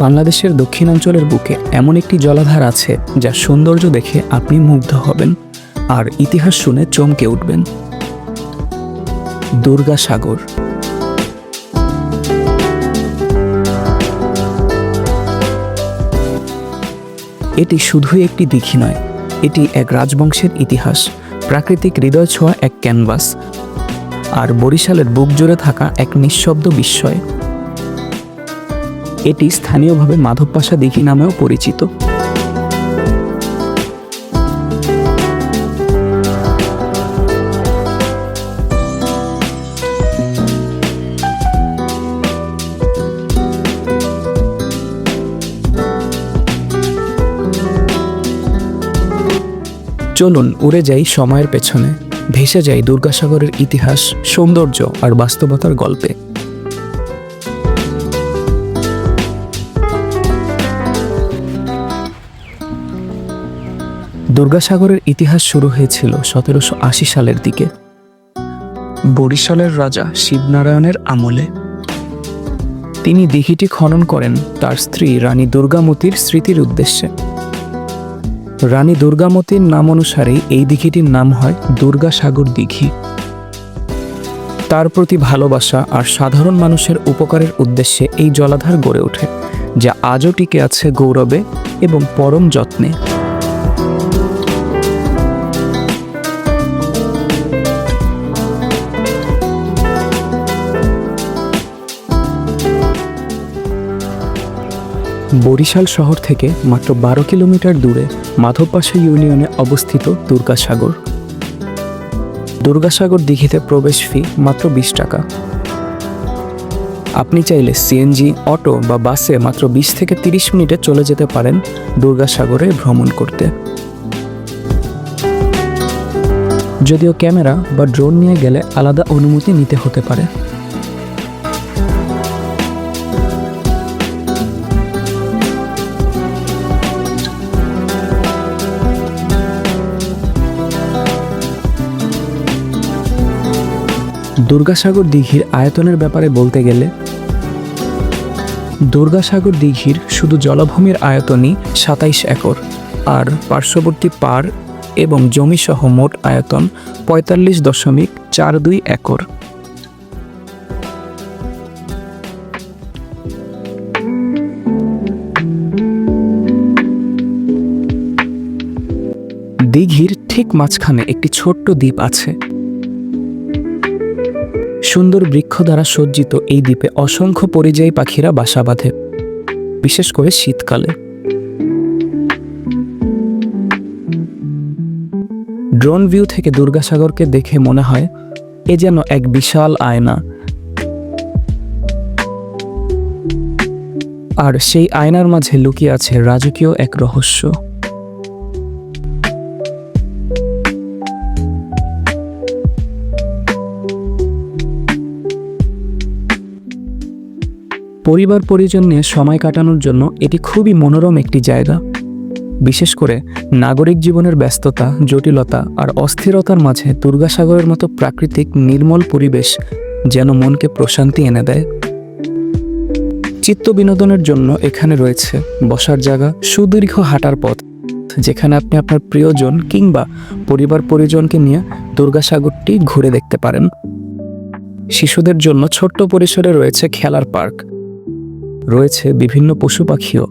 বাংলাদেশের দক্ষিণাঞ্চলের বুকে এমন একটি জলাধার আছে যার সৌন্দর্য দেখে আপনি মুগ্ধ হবেন আর ইতিহাস শুনে চমকে উঠবেন। দুর্গা সাগর। এটি শুধুই একটি দিঘি নয়, এটি এক রাজবংশের ইতিহাস, প্রাকৃতিক হৃদয় ছোঁয়া এক ক্যানভাস, আর বরিশালের বুক জুড়ে থাকা এক নিঃশব্দ বিস্ময়। এটি স্থানীয়ভাবে মাধবপাশা দিঘি নামেও পরিচিত। চলুন উড়ে যাই সময়ের পেছনে, ভেসে যাই দুর্গাসাগরের ইতিহাস, সৌন্দর্য আর বাস্তবতার গল্পে। দুর্গাসাগরের ইতিহাস শুরু হয়েছিল সতেরোশো আশি সালের দিকে। বরিশালের রাজা শিবনারায়ণের আমলে। তিনি দিঘিটি খনন করেন তার স্ত্রী রানী দুর্গামতির স্মৃতির উদ্দেশ্যে। রানী দুর্গামতির নাম অনুসারেই এই দিঘিটির নাম হয় দুর্গাসাগর দিঘি। তার প্রতি ভালোবাসা আর সাধারণ মানুষের উপকারের উদ্দেশ্যে এই জলাধার গড়ে ওঠে, যা আজও টিকে আছে গৌরবে এবং পরম যত্নে। বরিশাল শহর থেকে মাত্র বারো কিলোমিটার দূরে মাধবপাশা ইউনিয়নে অবস্থিত দুর্গাসাগর। দুর্গাসাগর দিঘিতে প্রবেশ ফি মাত্র বিশ টাকা। আপনি চাইলে সিএনজি অটো বা বাসে মাত্র বিশ থেকে তিরিশ মিনিটে চলে যেতে পারেন দুর্গাসাগরে ভ্রমণ করতে। যদিও ক্যামেরা বা ড্রোন নিয়ে গেলে আলাদা অনুমতি নিতে হতে পারে। দুর্গাসাগর দিঘির আয়তনের ব্যাপারে বলতে গেলে, দুর্গাসাগর দিঘির শুধু জলাভূমির আয়তনই সাতাইশ একর, আর পার্শ্ববর্তী পার এবং জমিসহ মোট আয়তন পঁয়তাল্লিশ দশমিক চার দুই একর। দিঘির ঠিক মাঝখানে একটি ছোট্ট দ্বীপ আছে। সুন্দর বৃক্ষ দ্বারা সজ্জিত এই দ্বীপে অসংখ্য পরিযায়ী পাখিরা বাসা বাঁধে, বিশেষ করে শীতকালে। ড্রোন ভিউ থেকে দুর্গাসাগরকে দেখে মনে হয় এ যেন এক বিশাল আয়না। আর সেই আয়নার মাঝে লুকিয়ে আছে রাজকীয় এক রহস্য। পরিবার পরিজন নিয়ে সময় কাটানোর জন্য এটি খুবই মনোরম একটি জায়গা। বিশেষ করে নাগরিক জীবনের ব্যস্ততা, জটিলতা আর অস্থিরতার মাঝে দুর্গাসাগরের মতো প্রাকৃতিক নির্মল পরিবেশ যেন মনকে প্রশান্তি এনে দেয়। চিত্ত বিনোদনের জন্য এখানে রয়েছে বসার জায়গা, সুদীর্ঘ হাঁটার পথ, যেখানে আপনি আপনার প্রিয়জন কিংবা পরিবার পরিজনকে নিয়ে দুর্গাসাগরটি ঘুরে দেখতে পারেন। শিশুদের জন্য ছোট্ট পরিসরে রয়েছে খেলার পার্ক। রয়েছে বিভিন্ন পশু পাখিও।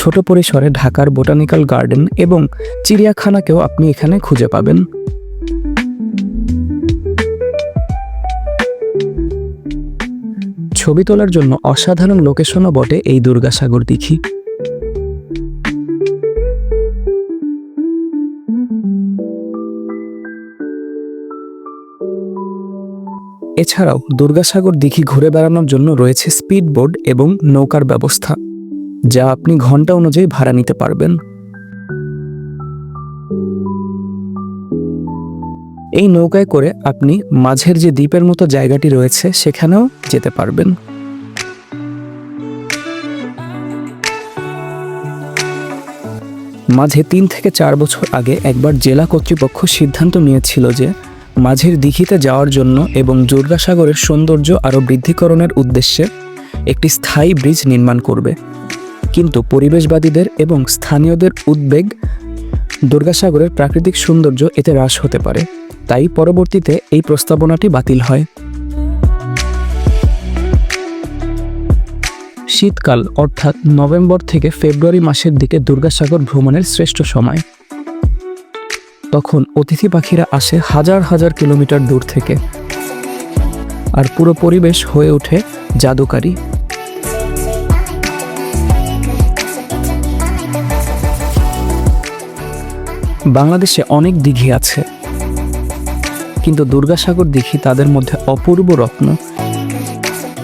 ছোট পরিসরে ঢাকার বোটানিক্যাল গার্ডেন এবং চিড়িয়াখানাকেও আপনি এখানে খুঁজে পাবেন। ছবি তোলার জন্য অসাধারণ লোকেশনও বটে এই দুর্গাসাগর দিঘি। এছাড়াও দুর্গাসাগর দিঘি ঘুরে বেড়ানোর জন্য রয়েছে স্পিড বোর্ড এবং নৌকার ব্যবস্থা, যা আপনি ঘণ্টা অনুযায়ী ভাড়া নিতে পারবেন। এই নৌকায় করে আপনি মাঝের যে দ্বীপের মতো জায়গাটি রয়েছে, সেখানেও যেতে পারবেন। মাঝে তিন থেকে চার বছর আগে একবার জেলা কর্তৃপক্ষ সিদ্ধান্ত নিয়েছিল যে মাঝের দিঘিতে যাওয়ার জন্য এবং জোরগাসাগরের সৌন্দর্য আরও বৃদ্ধিকরণের উদ্দেশ্যে একটি স্থায়ী ব্রিজ নির্মাণ করবে। কিন্তু পরিবেশবাদীদের এবং স্থানীয়দের উদ্বেগ দুর্গাসাগরের প্রাকৃতিক সৌন্দর্য এতে হ্রাস হতে পারে। তাই পরবর্তীতে এই প্রস্তাবনাটি বাতিল হয়। শীতকাল, অর্থাৎ নভেম্বর থেকে ফেব্রুয়ারি মাসের দিকে দুর্গাসাগর ভ্রমণের শ্রেষ্ঠ সময়। তখন অতিথি পাখিরা আসে হাজার হাজার কিলোমিটার দূর থেকে। আর পুরো পরিবেশ হয়ে ওঠে জাদুকারী। বাংলাদেশে অনেক দিঘি আছে। কিন্তু দুর্গাসাগর দিঘি তাদের মধ্যে অপূর্ব রত্ন,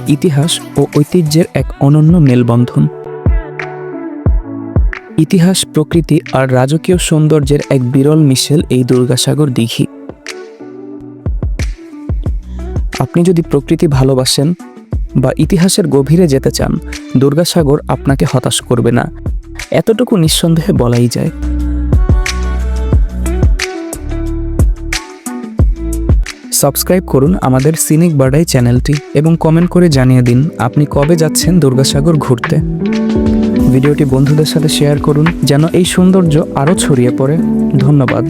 ইতিহাস ও ঐতিহ্যের এক অনন্য মেলবন্ধন। ইতিহাস, প্রকৃতি আর রাজকীয় সৌন্দর্যের এক বিরল মিশেল এই দুর্গাসাগর দিঘি। আপনি যদি প্রকৃতি ভালোবাসেন বা ইতিহাসের গভীরে যেতে চান, দুর্গাসাগর আপনাকে হতাশ করবে না। এতটুকু নিঃসন্দেহে বলাই যায়। সাবস্ক্রাইব করুন আমাদের সিনিক বাডাই চ্যানেলটি এবং কমেন্ট করে জানিয়ে দিন আপনি কবে যাচ্ছেন দুর্গাসাগর ঘুরতে। ভিডিওটি বন্ধুদের সাথে শেয়ার করুন যেন এই সৌন্দর্য আরও ছড়িয়ে পড়ে। ধন্যবাদ।